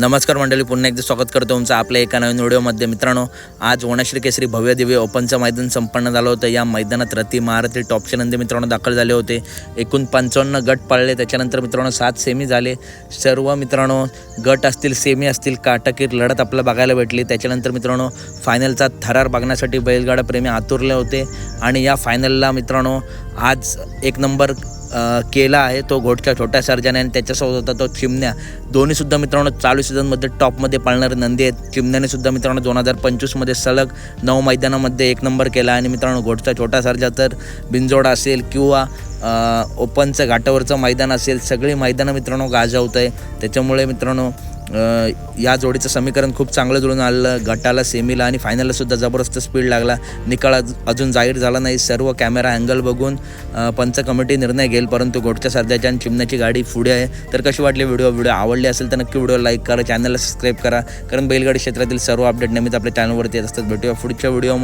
नमस्कार मंडळी पुन्हा एकदा स्वागत करतो तुमचं आपल्या एका नवीन व्हिडिओमध्ये. मित्रांनो आज वनश्री केसरी भव्य दिव्य ओपनचं मैदान संपन्न झालं होतं. या मैदानात रती महारथी टॉपचे नंदी मित्रांनो दाखल झाले होते. एकूण पंचावन्न गट पाळले. त्याच्यानंतर मित्रांनो सात सेमी झाले. सर्व मित्रांनो गट असतील सेमी असतील काटाकीर लढत आपल्याला बघायला भेटली. त्याच्यानंतर मित्रांनो फायनलचा थरार बघण्यासाठी बैलगाडा प्रेमी आतुरले होते. आणि या फायनलला मित्रांनो आज एक नंबर केला आहे तो घोटच्या छोट्या सर्जाने आणि त्याच्यासोबत होता तो चिमण्या. दोन्हीसुद्धा मित्रांनो चालू सीझनमध्ये टॉपमध्ये पाळणारे नंदी आहेत. चिमण्यानेसुद्धा मित्रांनो दोन हजार पंचवीसमध्ये सलग नऊ मैदानामध्ये एक नंबर केला आणि मित्रांनो घोटचा छोटा सर्जा तर बिंजोड असेल किंवा ओपनचं घाटावरचं मैदान असेल सगळी मैदानं मित्रांनो गाजवत आहे त्याच्यामुळे मित्रांनो या जोडीचं समीकरण खूप चांगलं जुळून आलं गटाला सेमीला आणि फायनलला सुद्धा जबरदस्त स्पीड लागला. निकाल अजून जाहीर झाला नाही. सर्व कॅमेरा अँगल बघून पंच कमिटी निर्णय घेईल परंतु घोटच्या सध्याच्या आणि चिमण्याची गाडी पुढे आहे. तर कशी वाटली व्हिडिओ व्हिडिओ आवडली असेल तर नक्की व्हिडिओ लाईक करा चॅनलला सबस्क्राईब करा. कारण बैलगाडी क्षेत्रातील सर्व अपडेट नेहमीच आपल्या चॅनलवरती येत असतात. भेटूया पुढच्या व्हिडिओ